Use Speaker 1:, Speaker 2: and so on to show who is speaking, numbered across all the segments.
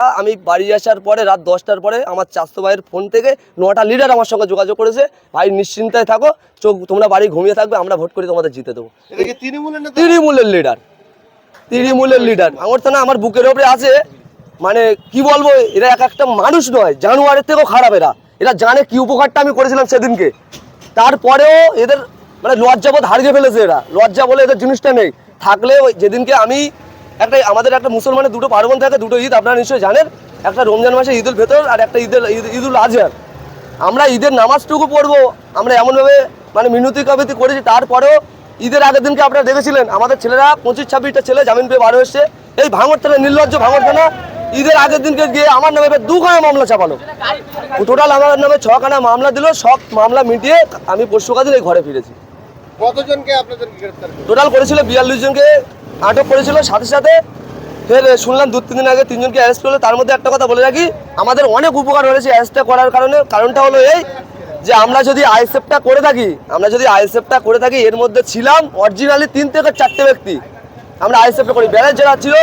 Speaker 1: আমি বাড়ি আসার পরে রাত দশটার পরে আমার চাষতো ভাইয়ের ফোন থেকে নটা লিডার আমার সঙ্গে যোগাযোগ করেছে। ভাই নিশ্চিন্তায় থাকো চোখ তোমরা বাড়ি ঘুমিয়ে থাকবে আমরা ভোট করে তোমাদের জিতে দেবো।
Speaker 2: তৃণমূলের
Speaker 1: লিডার তৃণমূলের লিডার আমার তো না আমার বুকের ওপরে আছে মানে কি বলব এরা এক একটা মানুষ নয় জানুয়ারির থেকেও খারাপ এরা। এরা জানে কি উপকারটা আমি করেছিলাম সেদিনকে। তারপরেও এদের মানে লজ্জাবোধ হারিয়ে ফেলেছে এরা। লজ্জা বলে এদের জিনিসটা নেই। থাকলে যেদিনকে আমি একটা আমাদের একটা মুসলমানের দুটো পার্বণ থাকে দুটো ঈদ আপনারা নিশ্চয়ই জানেন। একটা রমজান মাসে ঈদুল ফেতর আর একটা ঈদের ঈদ- ঈদুল আজহার আমরা ঈদের নামাজটুকু পড়ব আমরা এমনভাবে মানে মিনতি কাবিতি করেছি তারপরেও ঈদের আগের দিনকে আপনারা দেখেছিলেন আমাদের ছেলেরা পঁচিশ ছাব্বিশটা ছেলে জামিন পেয়ে বার হয়েছে এই ভাঙর থানা নির্লজ্জ ভাঙর থানা ঈদের আগের দিনকে গিয়ে আমার নামে দুখানা মামলা চাপালো। টোটাল আমার নামে ছখানা মামলা দিল সব মামলা মিটিয়ে আমি পরশু কাদিন এই ঘরে ফিরেছি।
Speaker 2: কতজনকে গ্রেফতার
Speaker 1: টোটাল করেছিল বিয়াল্লিশ জনকে আটক করেছিল, সাথে সাথে ফের শুনলাম দু, তিন দিন আগে তিনজনকে অ্যারেস্ট করল। তার মধ্যে একটা কথা বলে রাখি, আমাদের অনেক উপকার হয়েছে অ্যারেস্টটা করার কারণে। কারণটা হলো এই যে আমরা যদি আইএসএফটা করে থাকি, আমরা যদি আইএসএফটা করে থাকি, এর মধ্যে ছিলাম অরিজিনালি তিন থেকে চারটে ব্যক্তি। আমরা আইএসএফটা করি। ব্যালেন্স যারা ছিল,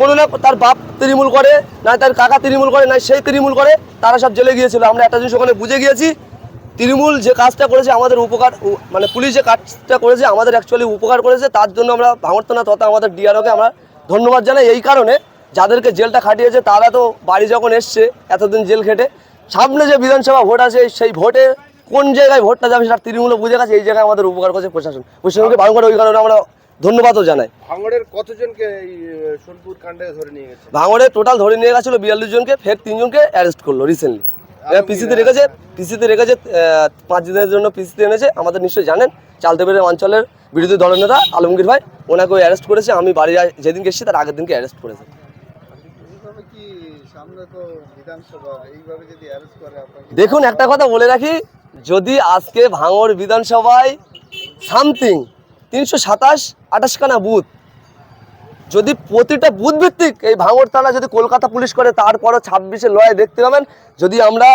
Speaker 1: কোনো না তার বাপ তৃণমূল করে, না তার কাকা তৃণমূল করে, না সেই তৃণমূল করে, তারা সব জেলে গিয়েছিল। আমরা একটা জিনিস ওখানে বুঝে গিয়েছি তৃণমূল যে কাজটা করেছে আমাদের উপকার মানে পুলিশ যে কাজটা করেছে আমাদের অ্যাকচুয়ালি উপকার করেছে তার জন্য আমরা ভাঙরতনা তথা আমাদের ডিআরওকে আমরা ধন্যবাদ জানাই। এই কারণে যাদেরকে জেলটা খাটিয়েছে তারা তো বাড়ি যখন এসছে এতদিন জেল খেটে সামনে যে বিধানসভা ভোট আছে সেই ভোটে কোন জায়গায় ভোটটা যাবে সেটা তৃণমূল বুঝে গেছে এই জায়গায় আমাদের উপকার করেছে প্রশাসন। প্রশাসনকে ভাঙর ওই কারণে আমরা ধন্যবাদও জানাই।
Speaker 2: ভাঙড়ের কতজনকে সোনপুর কাণ্ডে ধরে নিয়ে গেছে?
Speaker 1: ভাঙড়ে টোটাল ধরে নিয়ে গেছিল বিয়াল্লিশ জনকে ফের তিনজনকে অ্যারেস্ট করল রিসেন্টলি পিসিতে রেখেছে পিসিতে রেখেছে পাঁচ দিনের জন্য পিসিতে এনেছে। আমাদের নিশ্চয়ই জানেন চালতেবেড়ে অঞ্চলের বিরোধী দলনেতা আলমগীর ভাই ওনাকে অ্যারেস্ট করেছে। আমি বাড়ি যেদিনকে এসেছি তার আগের দিনকে অ্যারেস্ট করেছে। দেখুন একটা কথা বলে রাখি যদি আজকে ভাঙড় বিধানসভায় সামথিং তিনশো সাতাশ আঠাশখানা বুথ যদি প্রতিটা বুথ ভিত্তিক এই ভাঙড় থানা যদি কলকাতা পুলিশ করে তারপরও ছাব্বিশে লড়াই দেখতে পাবেন। যদি আমরা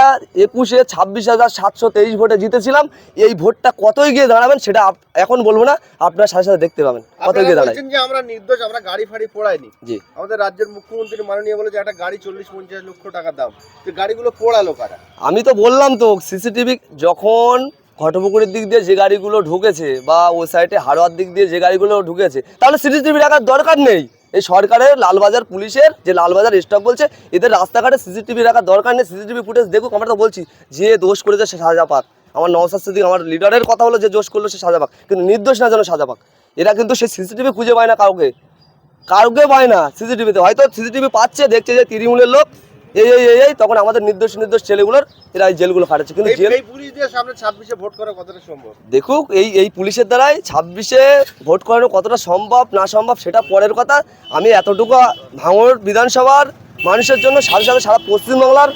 Speaker 1: একুশে ছাব্বিশ হাজার সাতশো তেইশ ভোটে জিতেছিলাম এই ভোটটা কতই গিয়ে দাঁড়াবেন সেটা এখন বলব না আপনার সাথে সাথে দেখতে পাবেন।
Speaker 2: কত
Speaker 1: গিয়ে দাঁড়ায়।
Speaker 2: বলছেন যে আমরা নির্দোষ আমরা গাড়ি ফাড়ি পোড়াইনি।
Speaker 1: জি।
Speaker 2: আমাদের রাজ্যের মুখ্যমন্ত্রী মাননীয় বলে যে একটা গাড়ি চল্লিশ পঞ্চাশ লক্ষ টাকা দাম। তো গাড়িগুলো পোড়ালো কারা?
Speaker 1: আমি তো বললাম তো সিসিটিভি যখন ঘটপুকুরের দিক দিয়ে যে গাড়িগুলো ঢুকেছে বা ওই সাইডে হাড়োয়ার দিক দিয়ে যে গাড়িগুলো ঢুকেছে, তাহলে সিসিটিভি রাখার দরকার নেই। এই সরকারের লালবাজার পুলিশের যে লালবাজার স্টক বলছে, এদের রাস্তাঘাটে সিসিটিভি রাখার দরকার নেই। সিসিটিভি ফুটেজ দেখুক, আমরা তো বলছি, যে দোষ করেছে সে সাজা পাক। আমার নওসাদ সিদ্দিক, আমার লিডারের কথা হলো যে দোষ করল সে সাজা পাক। কিন্তু নির্দোষ না যেন সাজা পাক। এরা কিন্তু সে সিসিটিভি খুঁজে পায় না কাউকে। কাউকে পায় না সিসিটিভিতে হয়তো সিসিটিভি পাচ্ছে, দেখছে যে তৃণমূলের লোক এই এই এই তখন আমাদের নির্দোষ নির্দোষ ছেলেগুলোর এরা এই জেলগুলো খাটাচ্ছে কিন্তু জেল
Speaker 2: পুলিশ দিয়ে সামনে ছাব্বিশে ভোট করা কতটা সম্ভব?
Speaker 1: দেখুক এই এই পুলিশের দ্বারাই ছাব্বিশে ভোট করানো কতটা সম্ভব না সম্ভব সেটা পরের কথা। আমি এতটুকু ভাঙড় বিধানসভার মানুষের জন্য সাথে সাথে সারা পশ্চিমবাংলার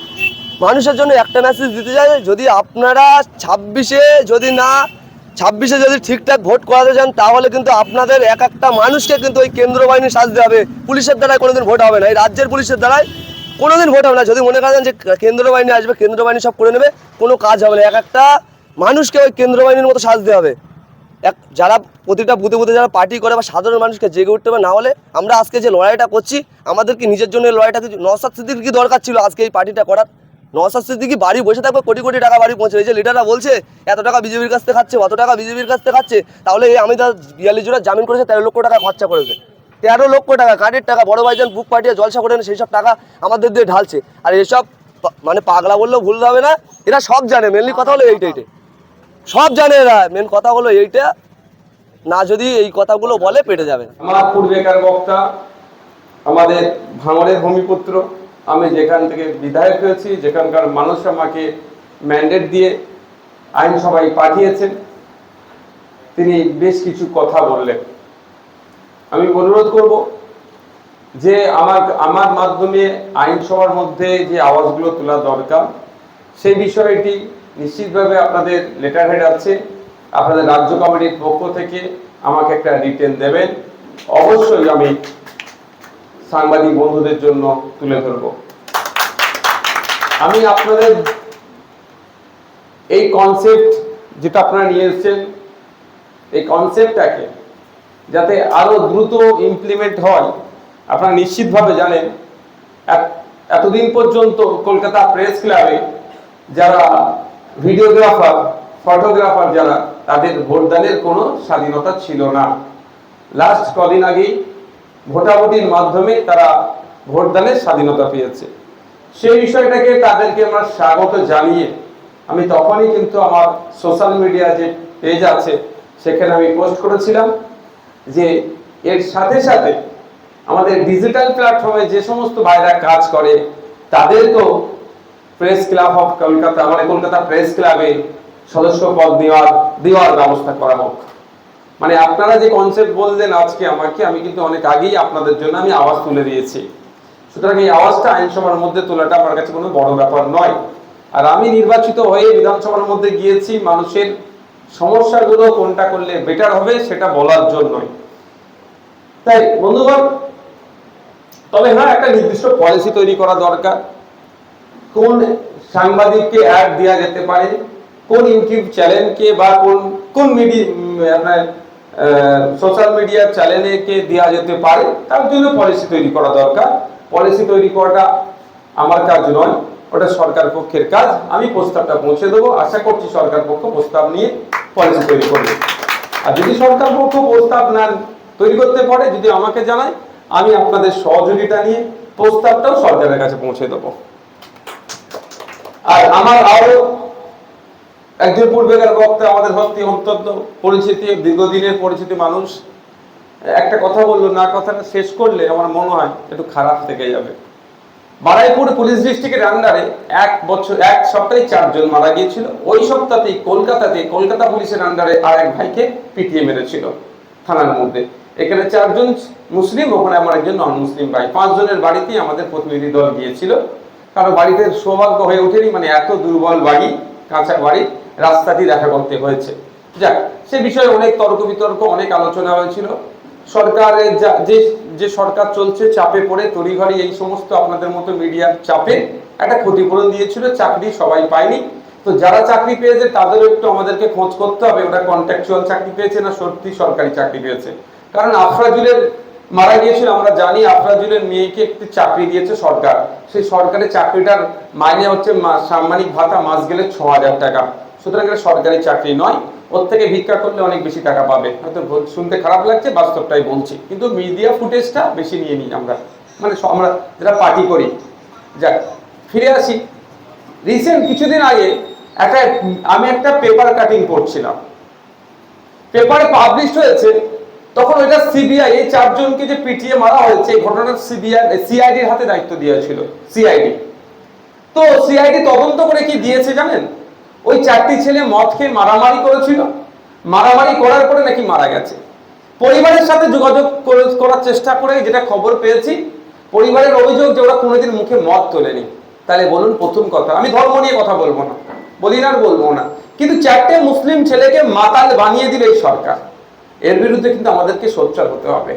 Speaker 1: মানুষের জন্য একটা মেসেজ দিতে চাই যদি আপনারা ছাব্বিশে যদি না ছাব্বিশে যদি ঠিকঠাক ভোট করাতে চান তাহলে কিন্তু আপনাদের এক একটা মানুষকে কিন্তু ওই কেন্দ্র বাহিনী সাজতে হবে। পুলিশের দ্বারাই কোনোদিন ভোট হবে না। এই রাজ্যের পুলিশের দ্বারাই কোনোদিন ভোট হবে না। যদি মনে করেন যে কেন্দ্র বাহিনী আসবে কেন্দ্র বাহিনী সব করে নেবে, কোনো কাজ হবে না। এক একটা মানুষকে ওই কেন্দ্র বাহিনীর মতো সাজতে হবে। এক, যারা প্রতিটা বুথে বুথে যারা পার্টি করে বা সাধারণ মানুষকে জেগে উঠতে হবে, না হলে আমরা আজকে যে লড়াইটা করছি আমাদের কি নিজের জন্য লড়াইটা কিছু নসাদ সিদ্দির কি দরকার ছিল আজকে এই পার্টিটা করার? নসাদ সিদ্দিকি বাড়ি বসে থাকবে, কোটি কোটি টাকা বাড়ি পৌঁছে এই যে লিডাররা বলছে, এত টাকা বিজেপির কাছ থেকে খাচ্ছে, অত টাকা বিজেপির কাছ থেকে খাচ্ছে, তাহলে আমি তার বিয়াল্লিশ জোড়া জামিন করেছে, তেরো লক্ষ টাকা খরচা করেছে। তেরো লক্ষ টাকা কার্ডের টাকা, বড় ভাইজান বুক পাঠিয়ে জলসা করে সেই সব টাকা আমাদের দিয়ে ঢালছে। আর এসব মানে পাগলা বললেও ভুল হবে না, এরা সব জানে মেনলি কথা হলো এইটা এইটা সব জানে এরা মেন কথা হলো এইটা, না যদি এই কথাগুলো বলে পেটে যাবে
Speaker 3: আমার পূর্বেকার বক্তা, আমাদের ভাঙড়ের ভূমিপুত্র, আমি যেখান থেকে বিধায়ক হয়েছি, যেখানকার মানুষ আমাকে ম্যান্ডেট দিয়ে আইনসভায় পাঠিয়েছেন। তিনি বেশ কিছু কথা বললেন। আমি অনুরোধ করব যে আমার আমার মাধ্যমে আইনসভার মধ্যে যে আওয়াজগুলো তোলা দরকার, সেই বিষয়টি নিশ্চিতভাবে আপনাদের লেটার হেড আছে। আপনাদের রাজ্য কমিটির পক্ষ থেকে আমাকে একটা রিটেন দেবেন। অবশ্যই আমি সাংবাদিক বন্ধুদের জন্য তুলে ধরব। আমি আপনাদের এই কনসেপ্ট যেটা আপনারা নিয়ে এসেছেন, এই কনসেপ্টটাকে যাতে আরও দ্রুত ইমপ্লিমেন্ট হয়। আপনারা নিশ্চিতভাবে জানেন এতদিন পর্যন্ত কলকাতা প্রেস ক্লাবে যারা ভিডিওগ্রাফার, ফটোগ্রাফার যারা, তাদের ভোটদানের কোনো স্বাধীনতা ছিল না। লাস্ট কদিন আগেই ভোটাভুটির মাধ্যমে তারা ভোটদানের স্বাধীনতা পেয়েছে। সেই বিষয়টাকে তাদেরকে আমরা স্বাগত জানিয়ে, আমি তখনই কিন্তু আমার সোশ্যাল মিডিয়া যে পেজ আছে, সেখানে আমি পোস্ট করেছিলাম। যে এর সাথে সাথে আমাদের ডিজিটাল প্ল্যাটফর্মে যে সমস্ত ভাইরা কাজ করে, তাদেরকেও প্রেস ক্লাব অফ কলকাতা মানে কলকাতা প্রেস ক্লাবে সদস্য পদ দেওয়ার দেওয়ার ব্যবস্থা করা হোক। মানে আপনারা যে কনসেপ্ট বললেন আজকে আমাকে, আমি কিন্তু অনেক আগেই আপনাদের জন্য আমি আওয়াজ তুলে দিয়েছি। সুতরাং এই আওয়াজটা আইনসভার মধ্যে তোলাটা আমার কাছে কোনো বড় ব্যাপার নয়। আর আমি নির্বাচিত হয়ে বিধানসভার মধ্যে গিয়েছি, মানুষের সমস্যাগুলো কোনটা করলে বেটার হবে সেটা বলার জন্যই। তাই বন্ধুগণ, তবে হ্যাঁ একটা নির্দিষ্ট পলিসি তৈরি করা দরকার। কোন সাংবাদিককে অ্যাড দেওয়া যেতে পারে, কোন ইউটিউব চ্যানেলকে বা কোন কোন মিডিয়া আপনার সোশ্যাল মিডিয়া চ্যানেলে কে দেওয়া যেতে পারে, তার জন্য পলিসি তৈরি করা দরকার। পলিসি তৈরি করাটা আমার কাজ নয়, ওটা সরকার পক্ষের কাজ। আমি প্রস্তাবটা পৌঁছে দেবো। আশা করছি সরকার পক্ষ প্রস্তাব নিয়ে পলিসি তৈরি করবে। আর যদি সরকার পক্ষ প্রস্তাব না তৈরি করতে পারে, যদি আমাকে জানায়, আমি আপনাদের সহযোগিতা নিয়ে প্রস্তাবটাও সরকারের কাছে পৌঁছে দেবো। আর আমার আরও একজন পূর্বেকার বক্তা আমাদের সত্যি অত্যন্ত পরিচিতি, দীর্ঘদিনের পরিচিতি মানুষ, একটা কথা বলল, না কথাটা শেষ করলে আমার মনে হয় একটু খারাপ থেকে যাবে। বারাইপুর পুলিশ ডিস্ট্রিক্টের আন্ডারে এক বছর, এক সপ্তাহে চারজন মারা গিয়েছিল। ওই সপ্তাহতেই কলকাতাতে, কলকাতা পুলিশের আন্ডারে আর এক ভাইকে পিটিয়ে মেরেছিল থানার মধ্যে। এখানে চারজন মুসলিম, ওখানে আমার একজন নন মুসলিম ভাই। পাঁচজনের বাড়িতেই আমাদের প্রতিনিধি দল গিয়েছিল। কারও বাড়িতে সৌভাগ্য হয়ে ওঠেনি মানে এত দুর্বল বাড়ি, কাঁচা বাড়ি রাস্তাটি দেখা করতে হয়েছে। যাক, সে বিষয়ে অনেক তর্ক বিতর্ক, অনেক আলোচনা হয়েছিল। সরকারের যে যে সরকার চলছে, চাপে পড়ে, তড়িঘড়ি, এই সমস্ত আপনাদের মতো মিডিয়ার চাপে একটা ক্ষতিপূরণ দিয়েছিল, চাকরি সবাই পায়নি। তো যারা চাকরি পেয়েছে, তাদেরও একটু আমাদেরকে খোঁজ করতে হবে, ওরা কন্ট্রাকচুয়াল চাকরি পেয়েছে না, সত্যি সরকারি চাকরি পেয়েছে। কারণ আফরাজুলের মারা গিয়েছিল, আমরা জানি আফরাজুলের মেয়েকে একটি চাকরি দিয়েছে সরকার। সেই সরকারের চাকরিটার মাইনে হচ্ছে সাম্মানিক ভাতা মাস গেলে ছ হাজার টাকা। সুতরাং এটা সরকারি চাকরি নয়। ওর থেকে ভিক্ষা করলে অনেক বেশি টাকা পাবে। হয়তো শুনতে খারাপ লাগছে, বাস্তবটাই বলছি। কিন্তু মিডিয়া ফুটেজটা বেশি নিয়ে নিই আমরা। মানে আমরা যেটা পার্টি করি। যাক, ফিরে আসি। রিসেন্ট কিছুদিন আগে একটা, আমি একটা পেপার কাটিং করছিলাম। পেপারে পাবলিশ হয়েছে, তখন ওইটা সিবিআই এই চারজনকে যে পিটিয়ে মারা হয়েছে, এই ঘটনার সিবিআই সিআইডির হাতে দায়িত্ব দেওয়া ছিল সিআইডি তো সিআইডি তদন্ত করে কি দিয়েছে জানেন? ওই চারটি ছেলে মদ খেয়ে মারামারি করেছিল। মারামারি করার পরে নাকি মারা গেছে। পরিবারের সাথে যোগাযোগ করার চেষ্টা করে যেটা খবর পেয়েছি, পরিবারের অভিযোগ যে ওরা কোনোদিন মুখে মদ তোলেনি। তাহলে বলুন প্রথম কথা, আমি ধর্ম নিয়ে কথা বলব না বলি না আর বলব না। কিন্তু চারটে মুসলিম ছেলেকে মাতাল বানিয়ে দিল এই সরকার। এর বিরুদ্ধে কিন্তু আমাদেরকে সোচ্চার হতে হবে।